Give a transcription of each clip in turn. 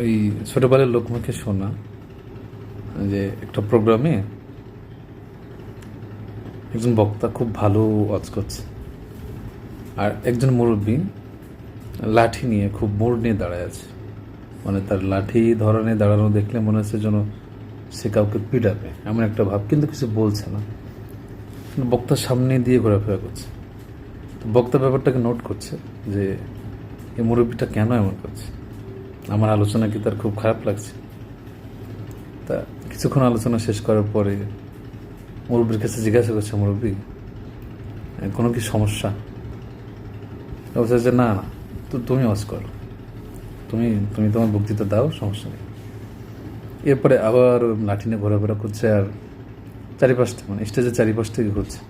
ওই ছোটবেলার লোক মুখে শোনা যে একটা প্রোগ্রামে একজন বক্তা খুব ভালো ওয়াজ করছে। আর একজন মুরব্বী লাঠি নিয়ে খুব মোড় নিয়ে দাঁড়ায় আছে। মানে তার লাঠি ধরনে দাঁড়ানো দেখলে মনে হচ্ছে যেন সে কাউকে পিটাবে এমন একটা ভাব, কিন্তু কিছু বলছে না। বক্তার সামনে দিয়ে ঘোরাফেরা করছে। বক্তা ব্যাপারটাকে নোট করছে যে এই মুরব্বীটা কেন এমন করছে? আমার আলোচনা কি তার খুব খারাপ লাগছে? তা কিছুক্ষণ আলোচনা শেষ করার পরে মুরব্বীর কাছে জিজ্ঞাসা করছে, মুরব্বী কোনো কি সমস্যা? বলছে যে, না না, তো তুমি ওয়াজ করো। তুমি তুমি তোমার বক্তৃতা দাও, সমস্যা নেই। এরপরে আবার লাঠি নিয়ে ঘোরাফেরা করছে আর চারিপাশটা মানে স্টেজের চারিপাশ থেকে ঘুরছে।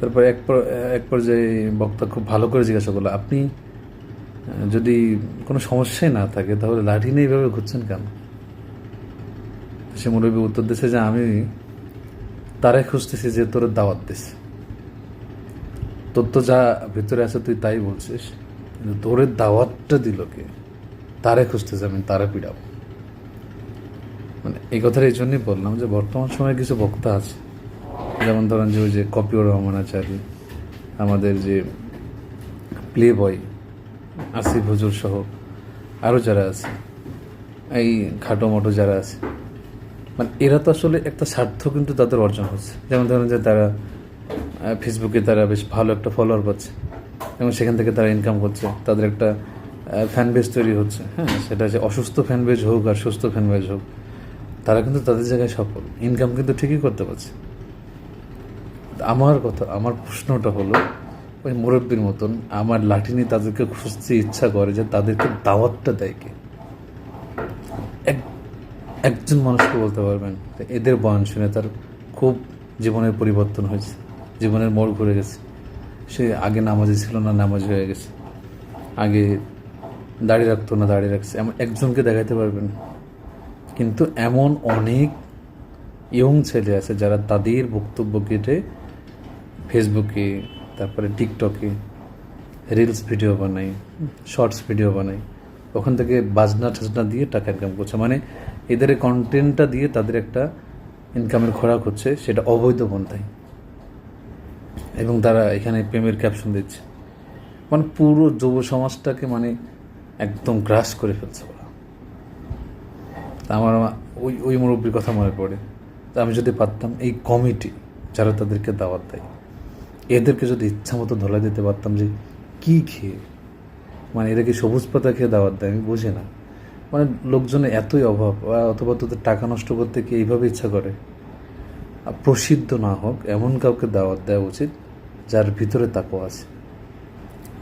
তারপরে এক এক পর্যায়ে বক্তা খুব ভালো করে জিজ্ঞাসা করল, আপনি যদি কোনো সমস্যাই না থাকে, তাহলে লাঠি নিয়ে এইভাবে ঘুরছেন কেন? সে মুরব্বী উত্তর দিছে যে, আমি তারাই খুঁজতেছি যে তোর দাওয়াত দিছে। তোর তো যা ভিতরে আছে তুই তাই বলছিস তোর দাওয়াতটা দিল কে? তারে খুঁজতেছে, আমি তারা পিড়াবো মানে এই কথাটা এই জন্যই বললাম যে, বর্তমান সময়ে কিছু বক্তা আছে, যেমন ধরেন যে ওই যে কপিউর রহমানাচারী আমাদের যে প্লে বয় আসিফ হুজুর সহ আরও যারা আছে, এই খাটো মোটো যারা আছে। মানে এরা তো আসলে একটা স্বার্থ কিন্তু তাদের অর্জন হচ্ছে। যেমন ধরেন যে তারা ফেসবুকে তারা বেশ ভালো একটা ফলোয়ার পাচ্ছে এবং সেখান থেকে তারা ইনকাম করছে। তাদের একটা ফ্যান বেজ তৈরি হচ্ছে। হ্যাঁ সেটা যে অসুস্থ ফ্যান বেজ হোক আর সুস্থ ফ্যান বেজ হোক, তারা কিন্তু তাদের জায়গায় সফল। ইনকাম কিন্তু ঠিকই করতে পারছে। আমার কথা, আমার প্রশ্নটা হলো ওই মুরব্বীর মতন আমার লাঠি নিয়ে তাদেরকে খুঁজতে ইচ্ছা করে যে তাদেরকে দাওয়াতটা দেয় কে? এক একজন মানুষকে বলতে পারবেন এদের বয়ান শুনে তার খুব জীবনের পরিবর্তন হয়েছে, জীবনের মোড় ঘুরে গেছে। সে আগে নামাজে ছিল না, নামাজ হয়ে গেছে। আগে দাড়ি রাখতো না, দাড়ি রাখছে। এমন একজনকে দেখাইতে পারবেন। কিন্তু এমন অনেক ইয়ং ছেলে আছে যারা তাদের বক্তব্য কেটে ফেসবুকে তারপরে টিকটকে রিলস ভিডিও বানাই শর্টস ভিডিও বানাই, ওখান থেকে বাজনা টাজনা দিয়ে টাকা ইনকাম করছে। মানে এদের কন্টেন্টটা দিয়ে তাদের একটা ইনকামের খোরাক হচ্ছে, সেটা অবৈধ পন্থায়। এবং তারা এখানে প্রেমের ক্যাপশন দিচ্ছে। মানে পুরো যুব সমাজটাকে মানে একদম গ্রাস করে ফেলছে ওরা। তা আমার ওই ওই মুরব্বীর কথা মনে পড়ে। তা আমি যদি পারতাম, এই কমিটি যারা তাদেরকে দাওয়াত দেয় এদেরকে যদি ইচ্ছা মতো ধরা দিতে পারতাম যে কি খেয়ে? মানে এরা কি সবুজ পাতা খেয়ে দাওয়াত দেয়, আমি বুঝি না। মানে লোকজনের এতই অভাব অথবা তোদের টাকা নষ্ট করতে কি এইভাবে ইচ্ছা করে? আর প্রসিদ্ধ না হোক, এমন কাউকে দাওয়াত দেওয়া উচিত যার ভিতরে তাকও আছে।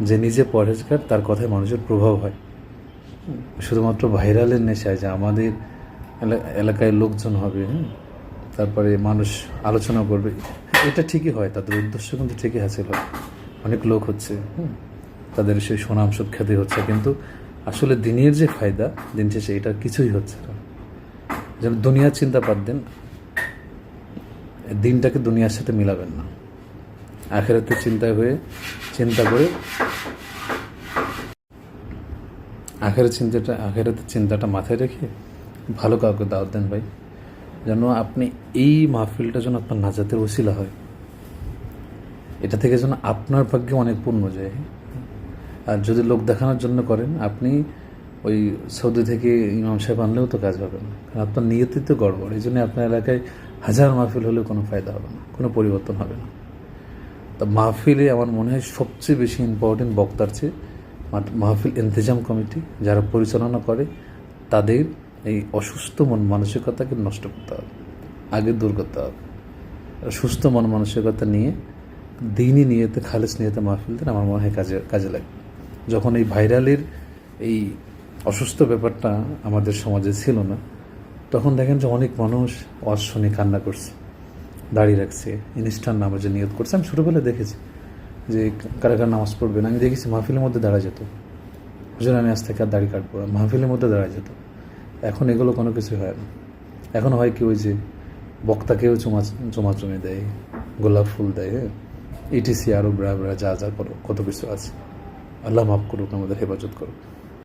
যে নিজে পরেজগার তার কথায় মানুষের প্রভাব হয়। শুধুমাত্র ভাইরালের নেশায় যে আমাদের এলা- এলাকায় লোকজন হবে তারপরে মানুষ আলোচনা করবে। এটা ঠিকই হয় তাদের উদ্দেশ্য কিন্তু ঠিকই হাসিল হয়। অনেক লোক হচ্ছে হুম, তাদের সেই সুনাম সুখ্যাতি হচ্ছে কিন্তু আসলে দিনের যে ফায়দা দিন শেষে এটা কিছুই হচ্ছে না। যেন দুনিয়ার চিন্তা বাদ দেন দিনটাকে দুনিয়ার সাথে মিলাবেন না। আখেরাতে চিন্তা হয়ে চিন্তা করে আখের চিন্তাটা আখেরাতে চিন্তাটা মাথায় রেখে ভালো কাউকে দাওয়াত দেন ভাই। যেন আপনি এই মাহফিলটা যেন আপনার নাজাতের ওসিলা হয়। এটা থেকে যেন আপনার ভাগ্যে অনেক পূর্ণ যায়। আর যদি লোক দেখানোর জন্য করেন, আপনি ওই সৌদি থেকে ইমাম সাহেব আনলেও তো কাজ হবে না। কারণ আপনার নিয়তি তো গড়বড়। এই জন্য আপনার এলাকায় হাজার মাহফিল হলেও কোনো ফায়দা হবে না, কোনো পরিবর্তন হবে না। তা মাহফিলে আমার মনে হয় সবচেয়ে বেশি ইম্পর্টেন্ট বক্তার চেয়ে মাহফিল ইন্তজাম কমিটি যারা পরিচালনা করে, তাদের এই অসুস্থ মন মানসিকতাকে নষ্ট করতে হবে, আগে দূর করতে হবে। সুস্থ মন মানসিকতা নিয়ে, দিনই নিয়েতে, খালেস নিয়েতে মাহফিল দেন আমার মনে হয় কাজে কাজে লাগবে। যখন এই ভাইরালের এই অসুস্থ ব্যাপারটা আমাদের সমাজে ছিল না, তখন দেখেন যে অনেক মানুষ শুনে কান্না করছে, দাঁড়িয়ে রাখছে ইনস্টান নামাজে নিয়ত করছে। আমি ছোটোবেলায় দেখেছি যে কারা কারা নামাজ পড়বেন, আমি দেখেছি মাহফিলের মধ্যে দাঁড়া যেত। হুজুর, আমি আজ থেকে আর দাড়ি কাটবো মাহফিলের মধ্যে দাঁড়া যেত। এখন এগুলো কোনো কিছু হয় না। এখন হয় কি ওই যে বক্তাকেও চুমা চুমা চুমে দেয়, গোলাপ ফুল দেয় হ্যাঁ? ইটিসি আরও ব্রা ব্রা যা যা করো কত কিছু আছে। আল্লাহ মাফ করুক, আমাদের হেফাজত করুক।